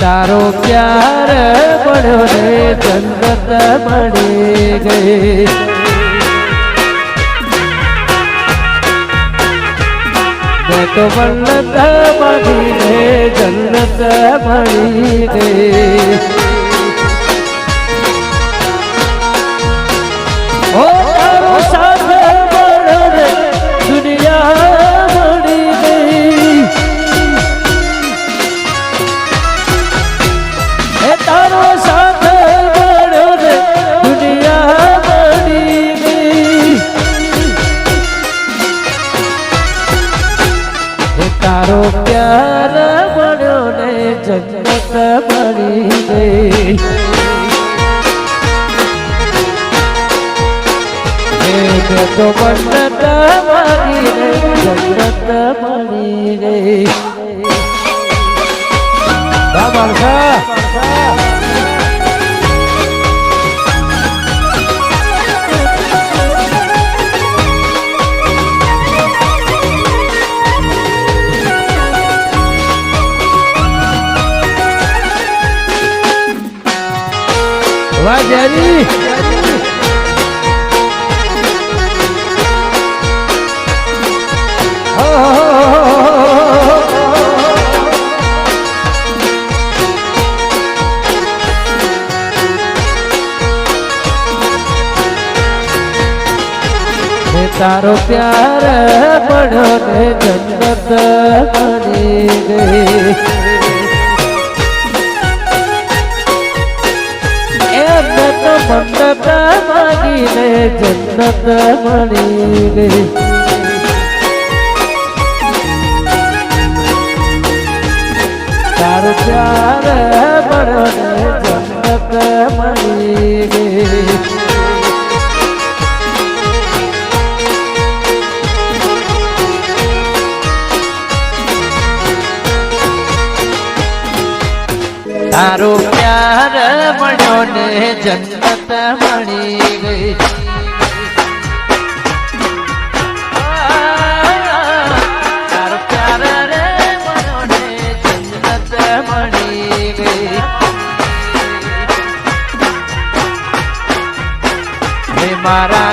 તારો ક્યારે પડ્યો રે જંગત મળી ગઈ. તો મન્નત મળી રે જન્નત મળી ગઈ. રે વાહ જરી તારો પ્યાર પડ્યો ને જન્નત બની ગઈ. એમત મન્નત માગીને જન્નત બની ગઈ. તારો પ્યાર પડ્યો ને જન્નત બની ગઈ. તારો પ્યાર મળ્યો ને જન્મત ગઈ. તારો પ્યાર મળ્યો ને મળી ગઈ. મારા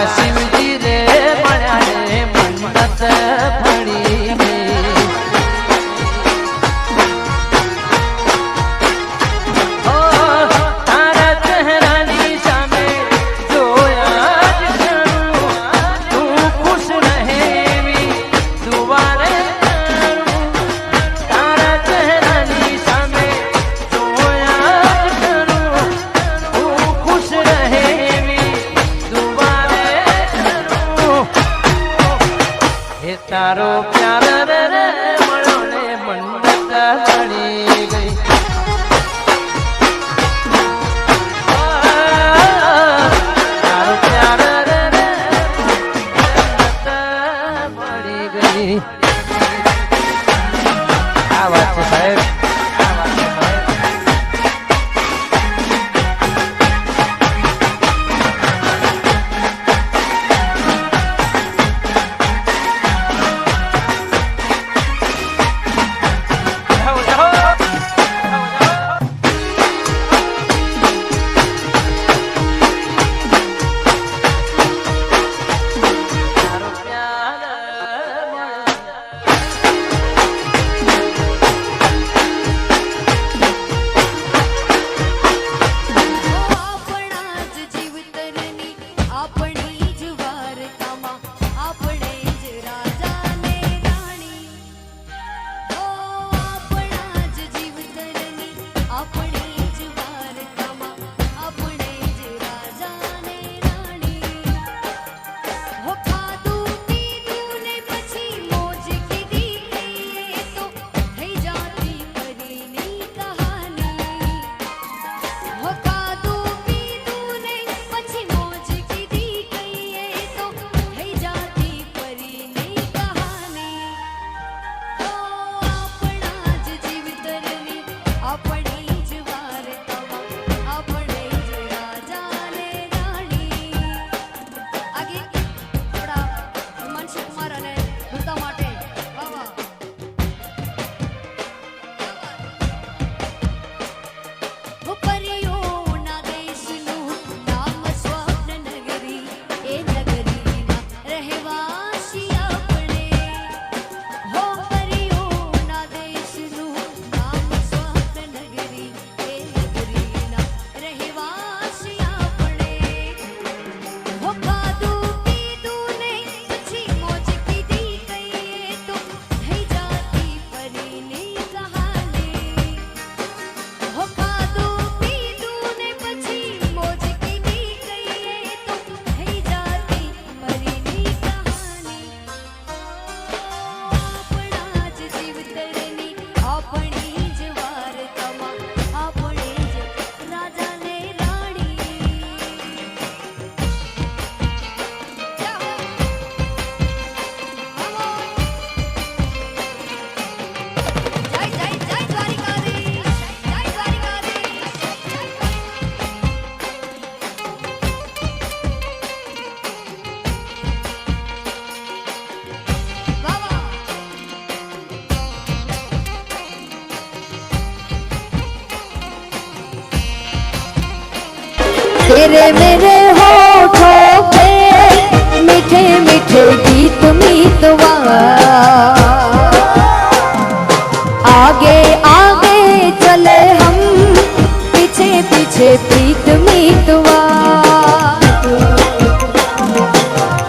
मेरे होठों पे मीठे मीठे गीत मीतवा आगे आगे चले हम, पीछे पीछे प्रीत मीतवा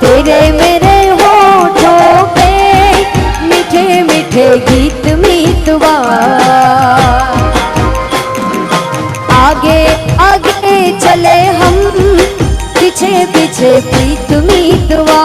तेरे मेरे होठों पे मीठे मीठे गीत मीतवा पीछे पीछे प्रीत मीतवा